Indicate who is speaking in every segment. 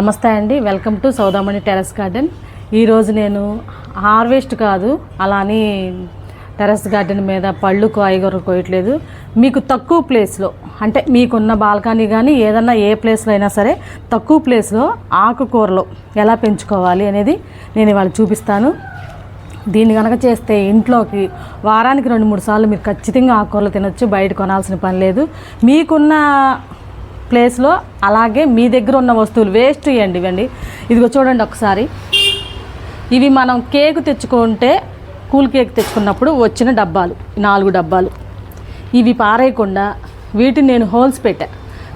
Speaker 1: నమస్తే అండి. Welcome to Soudamani terrace garden ఈరోజు నేను హార్వెస్ట్ కాదు అలా అని టెరస్ గార్డెన్ మీద పళ్ళు కాయగూరలు కోయట్లేదు. మీకు తక్కువ ప్లేస్లో అంటే మీకున్న బాల్కనీ కానీ ఏదన్నా ఏ ప్లేస్లో అయినా సరే తక్కువ ప్లేస్లో ఆకుకూరలు ఎలా పెంచుకోవాలి అనేది నేను ఇవాళ చూపిస్తాను. దీన్ని కనుక చేస్తే ఇంట్లోకి వారానికి రెండు మూడు సార్లు మీరు ఖచ్చితంగా ఆకుకూరలు తినొచ్చు బయట కొనాల్సిన పని లేదు. మీకున్న ప్లేస్లో అలాగే మీ దగ్గర ఉన్న వస్తువులు వేస్ట్ ఇవ్వండి ఇవ్వండి. ఇదిగో చూడండి ఒకసారి. ఇవి మనం కేక్ తెచ్చుకుంటే కూల్ కేక్ తెచ్చుకున్నప్పుడు వచ్చిన డబ్బాలు నాలుగు డబ్బాలు. ఇవి పారేయకుండా వీటిని నేను హోల్స్ పెట్టా.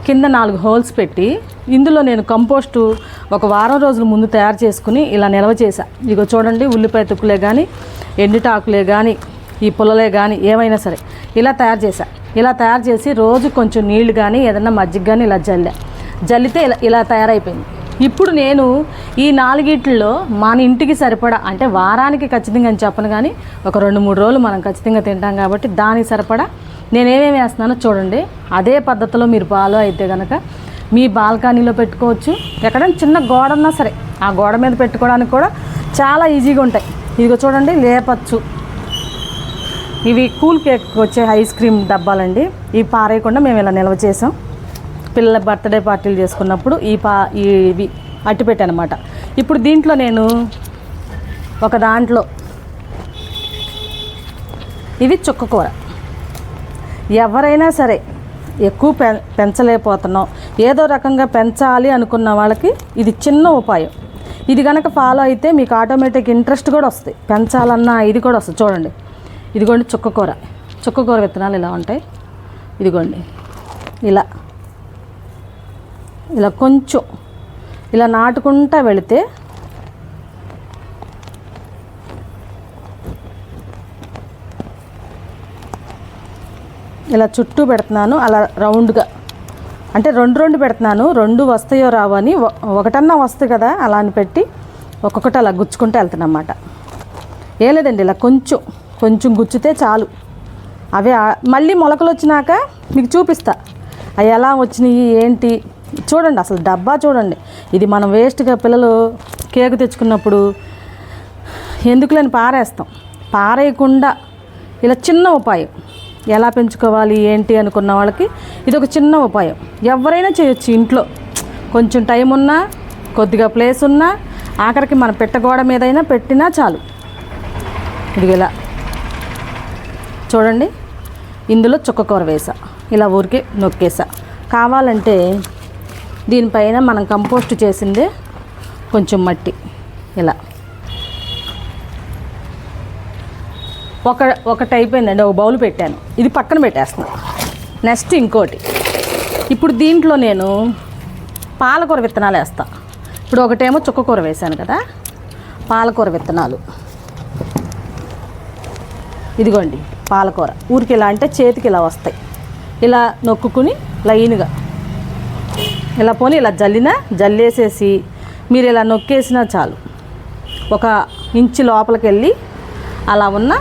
Speaker 1: కింద నాలుగు హోల్స్ పెట్టి ఇందులో నేను కంపోస్టు ఒక వారం రోజుల ముందు తయారు చేసుకుని ఇలా నిల్వ చేశా. ఇగో చూడండి ఉల్లిపాయ తుక్కులే కానీ ఎండిటాకులే కానీ ఈ పుల్లలే కానీ ఏమైనా సరే. ఇలా తయారు చేశా. ఇలా తయారు చేసి రోజు కొంచెం నీళ్ళు కానీ ఏదన్నా మజ్జిగ కానీ ఇలా జల్లా. జల్లితే ఇలా ఇలా తయారైపోయింది. ఇప్పుడు నేను ఈ నాలుగిట్లో మన ఇంటికి సరిపడా అంటే వారానికి ఖచ్చితంగా అని చెప్పను కానీ ఒక రెండు మూడు రోజులు మనం ఖచ్చితంగా తింటాం కాబట్టి దానికి సరిపడా నేనేమేమి వేస్తున్నానో చూడండి. అదే పద్ధతిలో మీరు ఫాలో అయితే కనుక మీ బాల్కనీలో పెట్టుకోవచ్చు. ఎక్కడైనా చిన్న గోడ ఉన్నా సరే. ఆ గోడ మీద పెట్టుకోవడానికి కూడా చాలా ఈజీగా ఉంటాయి. ఇదిగో చూడండి లేపచ్చు. ఇవి కూల్ కేక్ వచ్చే ఐస్ క్రీమ్ డబ్బాలండి. ఇవి పారేయకుండా మేము ఇలా నిల్వ చేసాం. పిల్లల బర్త్డే పార్టీలు చేసుకున్నప్పుడు ఈ పా ఈ- ఇవి అట్టిపెట్టానమాట ఇప్పుడు దీంట్లో నేను ఒక దాంట్లో ఇవి చుక్క కూర. ఎవరైనా సరే ఎక్కువ పె పెంచలేకపోతున్నాం. ఏదో రకంగా పెంచాలి అనుకున్న వాళ్ళకి ఇది చిన్న ఉపాయం. ఇది కనుక ఫాలో అయితే మీకు ఆటోమేటిక్ ఇంట్రెస్ట్ కూడా వస్తుంది. పెంచాలన్న ఇది కూడా వస్తుంది. చూడండి. ఇదిగోండి చుక్కకూర చుక్కకూర విత్తనాలు ఇలా ఉంటాయి. ఇదిగోండి. ఇలా. ఇలా కొంచెం ఇలా నాటుకుంటా వెళితే ఇలా చుట్టూ పెడుతున్నాను. అలా రౌండ్గా. అంటే రెండు రెండు పెడుతున్నాను. రెండు వస్తాయో రావో అని ఒకటన్నా వస్తుంది కదా అలా అని పెట్టి ఒక్కొక్కటి అలా గుచ్చుకుంటూ వెళ్తున్నమాట. ఏం లేదండి ఇలా కొంచెం. కొంచెం గుచ్చితే చాలు. అవే మళ్ళీ మొలకలు వచ్చినాక మీకు చూపిస్తా. అవి ఎలా వచ్చినాయి ఏంటి? చూడండి అసలు డబ్బా చూడండి. ఇది మనం వేస్ట్గా పిల్లలు కేకు తెచ్చుకున్నప్పుడు ఎందుకులేని పారేస్తాం. పారేయకుండా ఇలా చిన్న ఉపాయం. ఎలా పెంచుకోవాలి ఏంటి అనుకున్న వాళ్ళకి ఇది ఒక చిన్న ఉపాయం. ఎవరైనా చేయొచ్చు ఇంట్లో. కొంచెం టైం ఉన్నా కొద్దిగా ప్లేస్ ఉన్నా ఆఖరికి మన పెట్టగోడ మీదైనా పెట్టినా చాలు. ఇది ఇలా. చూడండి. ఇందులో చుక్కకూర వేసా. ఇలా ఊరికే నొక్కేసా. కావాలంటే దీనిపైన మనం కంపోస్ట్ చేసిందే కొంచెం మట్టి. ఇలా. ఒక ఒకటి అయిపోయిందండి. ఒక బౌల్ పెట్టాను. ఇది పక్కన పెట్టేస్తున్నాను నెక్స్ట్ ఇంకోటి. ఇప్పుడు దీంట్లో నేను పాలకూర విత్తనాలు వేస్తా. ఇప్పుడు ఒకటేమో చుక్కకూర వేశాను కదా. పాలకూర విత్తనాలు. ఇదిగోండి. పాలకూర. ఊరికి ఇలా అంటే చేతికి ఇలా వస్తాయి. ఇలా నొక్కుకుని లైన్గా. ఇలా పోని ఇలా జల్లినా జల్లేసేసి మీరు ఇలా నొక్కేసినా చాలు. ఒక ఇంచు లోపలికి వెళ్ళి అలా ఉన్న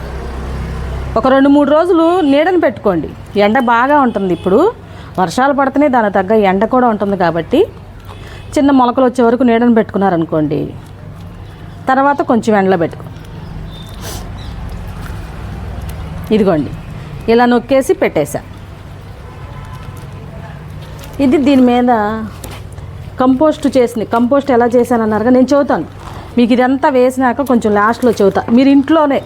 Speaker 1: ఒక రెండు మూడు రోజులు నీడని పెట్టుకోండి. ఎండ బాగా ఉంటుంది ఇప్పుడు. వర్షాలు పడుతున్నాయి దాని తగ్గ ఎండ కూడా ఉంటుంది కాబట్టి చిన్న మొలకలు వచ్చే వరకు నీడని పెట్టుకున్నారనుకోండి. తర్వాత కొంచెం ఎండలో పెట్టుకో ఇదిగోండి. ఇలా నొక్కేసి పెట్టేశా. ఇది దీని మీద కంపోస్ట్ చేసింది. కంపోస్ట్ ఎలా చేశానన్నారుగా నేను చెబుతాను. మీకు ఇదంతా వేసినాక కొంచెం లాస్ట్లో చెబుతా. మీరు ఇంట్లోనే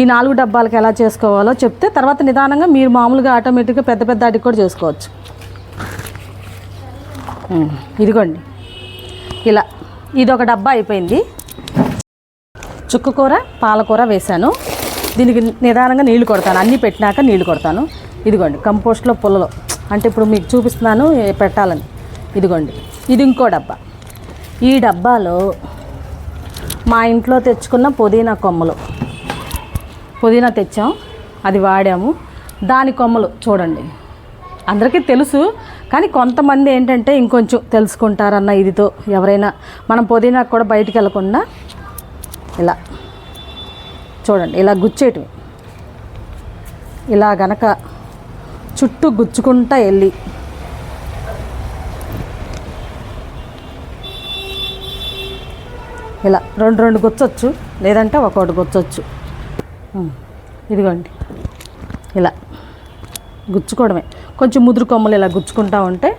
Speaker 1: ఈ నాలుగు డబ్బాలకి ఎలా చేసుకోవాలో చెప్తే తర్వాత నిదానంగా మీరు మామూలుగా ఆటోమేటిక్గా పెద్ద పెద్ద అడిగి కూడా చేసుకోవచ్చు. ఇదిగోండి. ఇలా ఇది ఒక డబ్బా అయిపోయింది. చుక్కకూర పాలకూర వేశాను. దీనికి నిదానంగా నీళ్ళు కొడతాను. అన్నీ పెట్టినాక నీళ్ళు కొడతాను. ఇదిగోండి కంపోస్ట్లో పుల్లలు. అంటే ఇప్పుడు మీకు చూపిస్తున్నాను పెట్టాలని. ఇదిగోండి ఇది ఇంకో డబ్బా. ఈ డబ్బాలో మా ఇంట్లో తెచ్చుకున్న పుదీనా కొమ్మలు. పుదీనా తెచ్చాం అది వాడాము. దాని కొమ్మలు చూడండి. అందరికీ తెలుసు కానీ కొంతమంది ఏంటంటే ఇంకొంచెం తెలుసుకుంటారన్న ఇదితో ఎవరైనా మనం పుదీనా కూడా బయటికి వెళ్ళకుండా ఇలా చూడండి ఇలా గుచ్చేటివి. ఇలా గనక చుట్టూ గుచ్చుకుంటా వెళ్ళి. ఇలా రెండు రెండు గుచ్చొచ్చు లేదంటే ఒకటి గుచ్చొచ్చు. ఇదిగోండి. ఇలా గుచ్చుకోవడమే. కొంచెం ముదురు కొమ్మలు ఇలా గుచ్చుకుంటా ఉంటే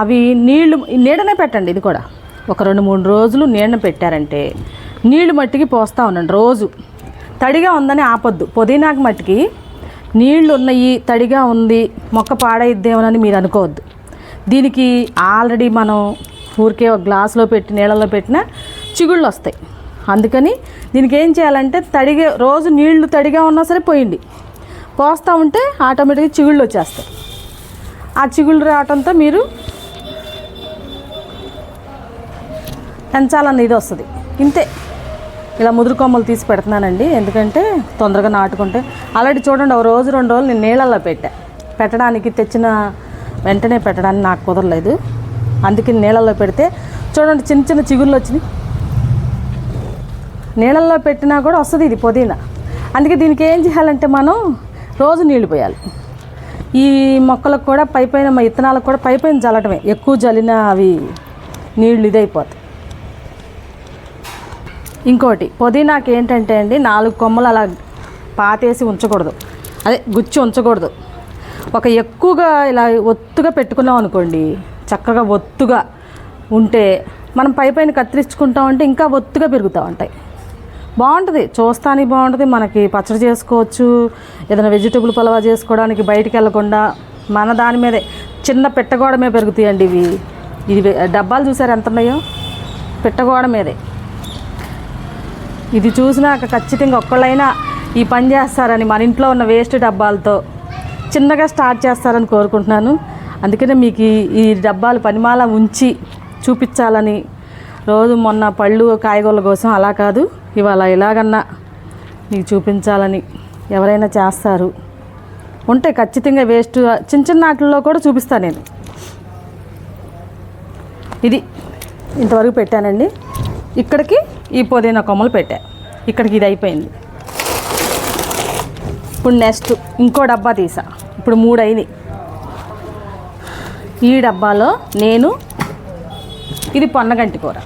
Speaker 1: అవి నీళ్ళు నీడనే పెట్టండి ఇది కూడా. ఒక రెండు మూడు రోజులు నీడన పెట్టారంటే నీళ్ళు మట్టికి పోస్తూ ఉండండి రోజు. తడిగా ఉందని ఆపొద్దు. పుదీనాకు మట్టికి నీళ్ళు ఉన్నాయి తడిగా ఉంది మొక్క పాడైద్దేమోనని మీరు అనుకోవద్దు. దీనికి ఆల్రెడీ మనం ఊరికే ఒక గ్లాసులో పెట్టి నీళ్ళలో పెట్టిన చిగుళ్ళు వస్తాయి. అందుకని దీనికి ఏం చేయాలంటే తడిగా రోజు నీళ్ళు తడిగా ఉన్నా సరే పోయింది పోస్తూ ఉంటే ఆటోమేటిక్గా చిగుళ్ళు వచ్చేస్తాయి. ఆ చిగుళ్ళు రావటంతో మీరు పెంచాలన్న ఇది వస్తుంది. ఇంతే. ఇలా ముదురు కొమ్మలు తీసి పెడుతున్నానండి. ఎందుకంటే తొందరగా నాటుకుంటే. ఆల్రెడీ చూడండి ఒక రోజు రెండు రోజులు నేను నీళ్ళల్లో పెట్టా. పెట్టడానికి తెచ్చిన వెంటనే పెట్టడానికి నాకు కుదరలేదు. అందుకే నీళ్ళల్లో పెడితే చూడండి చిన్న చిన్న చిగుళ్ళు వచ్చినాయి. నీళ్ళల్లో పెట్టినా కూడా వస్తుంది ఇది పుదీనా. అందుకే దీనికి ఏం చేయాలంటే మనం రోజు నీళ్ళు పోయాలి. ఈ మొక్కలకు కూడా పైపైన మా ఇత్తనాలకు కూడా పైపైన జల్లటమే ఎక్కువ జల్లిన అవి నీళ్ళు ఇదైపోతాయి. ఇంకోటి పుదీనాకి ఏంటంటే అండి నాలుగు కొమ్మలు అలా పాతేసి ఉంచకూడదు. అదే గుచ్చి ఉంచకూడదు. ఒక ఎక్కువగా ఇలా ఒత్తుగా పెట్టుకున్నాం అనుకోండి చక్కగా ఒత్తుగా ఉంటే మనం పై పైన కత్తిరించుకుంటా ఉంటే ఇంకా ఒత్తుగా పెరుగుతూ ఉంటాయి. బాగుంటుంది చూస్తానికి బాగుంటుంది మనకి పచ్చడి చేసుకోవచ్చు ఏదైనా వెజిటబుల్ పలవా చేసుకోవడానికి బయటికి వెళ్ళకుండా మన దాని మీదే చిన్న పెట్టగోడ మీద పెరుగుతాయండి ఇవి. ఇది డబ్బాలు చూసారు ఎంత ఉన్నాయో? పెట్టగోడ మీదే. ఇది చూసినాక ఖచ్చితంగా ఒక్కళ్ళైనా ఈ పని చేస్తారని మన ఇంట్లో ఉన్న వేస్ట్ డబ్బాలతో చిన్నగా స్టార్ట్ చేస్తారని కోరుకుంటున్నాను. అందుకనే మీకు ఈ- డబ్బాలు పనిమాల ఉంచి చూపించాలని రోజు మొన్న పళ్ళు కాయగూరల కోసం అలా కాదు ఇవాళ ఇలాగన్నా మీకు చూపించాలని ఎవరైనా చేస్తారు. ఉంటే ఖచ్చితంగా వేస్ట్ చిన్న చిన్న వాటిల్లో కూడా చూపిస్తాను నేను. ఇది ఇంతవరకు పెట్టానండి. ఇక్కడికి ఈ పుదీనా కొమ్మలు పెట్టా. ఇక్కడికి ఇది అయిపోయింది. ఇప్పుడు నెక్స్ట్ ఇంకో డబ్బా తీసా. ఇప్పుడు మూడు అయినాయి. ఈ డబ్బాలో నేను ఇది పొన్నగంటి కూర.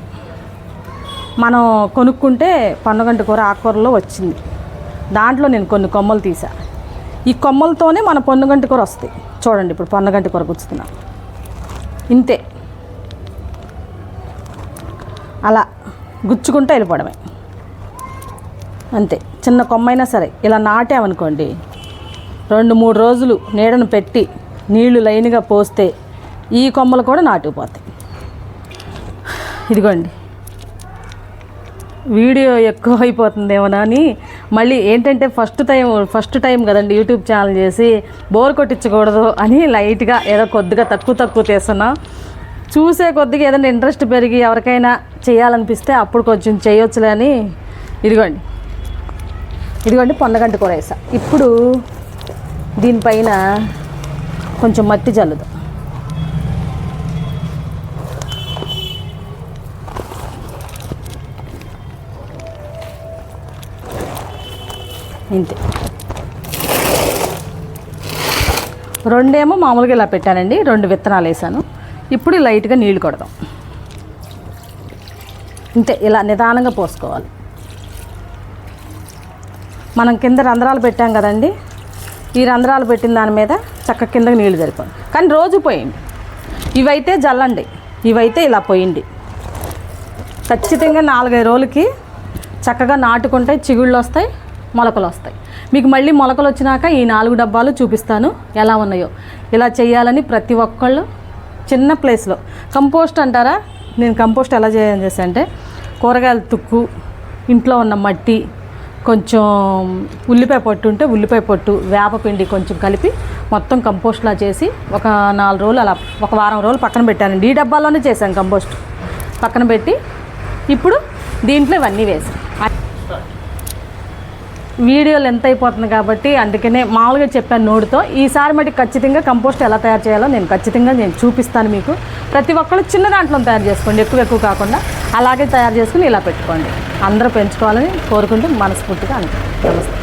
Speaker 1: మనం కొనుక్కుంటే పొన్నగంటి కూర ఆకుకూరలో వచ్చింది. దాంట్లో నేను కొన్ని కొమ్మలు తీసా. ఈ కొమ్మలతోనే మన పొన్నగంటి కూర వస్తాయి. చూడండి ఇప్పుడు పొన్నగంటి కూర గుచ్చుతున్నా. ఇంతే. అలా. గుచ్చుకుంటూ వెళ్ళిపోవడమే. అంతే. చిన్న కొమ్మైనా సరే ఇలా నాటామనుకోండి రెండు మూడు రోజులు నీడను పెట్టి నీళ్ళు లైన్గా పోస్తే ఈ కొమ్మలు కూడా నాటుకుపోతాయి. ఇదిగోండి. వీడియో ఎక్కువ అయిపోతుందేమోనా అని మళ్ళీ ఏంటంటే ఫస్ట్ టైం ఫస్ట్ టైం కదండి యూట్యూబ్ ఛానల్ చేసి బోర్ కొట్టించకూడదు అని లైట్గా ఏదో కొద్దిగా తక్కువ తక్కువ తీస్తున్నాం. చూసే కొద్దిగా ఏదైనా ఇంట్రెస్ట్ పెరిగి ఎవరికైనా చేయాలనిపిస్తే అప్పుడు కొంచెం చేయొచ్చులే అని ఇదిగోండి. ఇదిగోండి పొన్నగంట కూర వేసా. ఇప్పుడు దీనిపైన కొంచెం మట్టి చల్లుదు. ఇంతే. రెండేమో మామూలుగా ఇలా పెట్టానండి. రెండు విత్తనాలు వేసాను. ఇప్పుడు లైట్గా నీళ్ళు కొడదాం. అంతే ఇలా నిదానంగా పోసుకోవాలి. మనం కింద రంధ్రాలు పెట్టాం కదండి ఈ రంధ్రాలు పెట్టిన దాని మీద చక్క కిందకి నీళ్ళు జరిపాం కానీ రోజు పోయింది ఇవైతే జల్లండి. ఇవైతే ఇలా పోయింది ఖచ్చితంగా నాలుగైదు రోజులకి చక్కగా నాటుకుంటే చిగుళ్ళు వస్తాయి మొలకలు వస్తాయి. మీకు మళ్ళీ మొలకలు వచ్చినాక ఈ నాలుగు డబ్బాలు చూపిస్తాను ఎలా ఉన్నాయో. ఇలా చేయాలని ప్రతి ఒక్కళ్ళు చిన్న ప్లేస్లో కంపోస్ట్ అంటారా? నేను కంపోస్ట్ ఎలా చేయాలని చేసా అంటే కూరగాయల తుక్కు ఇంట్లో ఉన్న మట్టి కొంచెం ఉల్లిపాయ పొట్టు ఉంటే ఉల్లిపాయ పొట్టు వేపపిండి కొంచెం కలిపి మొత్తం కంపోస్ట్లా చేసి ఒక నాలుగు రోజులు అలా ఒక వారం రోజులు పక్కన పెట్టానండి ఈ డబ్బాలోనే చేశాను కంపోస్ట్ పక్కన పెట్టి ఇప్పుడు దీంట్లో ఇవన్నీ వేసాను వీడియోలు ఎంత అయిపోతుంది కాబట్టి అందుకనే మామూలుగా చెప్పాను నోటితో. ఈసారి మటుకు ఖచ్చితంగా కంపోస్ట్ ఎలా తయారు చేయాలో నేను ఖచ్చితంగా నేను చూపిస్తాను మీకు. ప్రతి ఒక్కరు చిన్న దాంట్లో తయారు చేసుకోండి ఎక్కువ ఎక్కువ కాకుండా. అలాగే తయారు చేసుకుని ఇలా పెట్టుకోండి. అందరూ పెంచుకోవాలని కోరుకుంటూ మనస్ఫూర్తిగా అనుకుంటాను నమస్తే.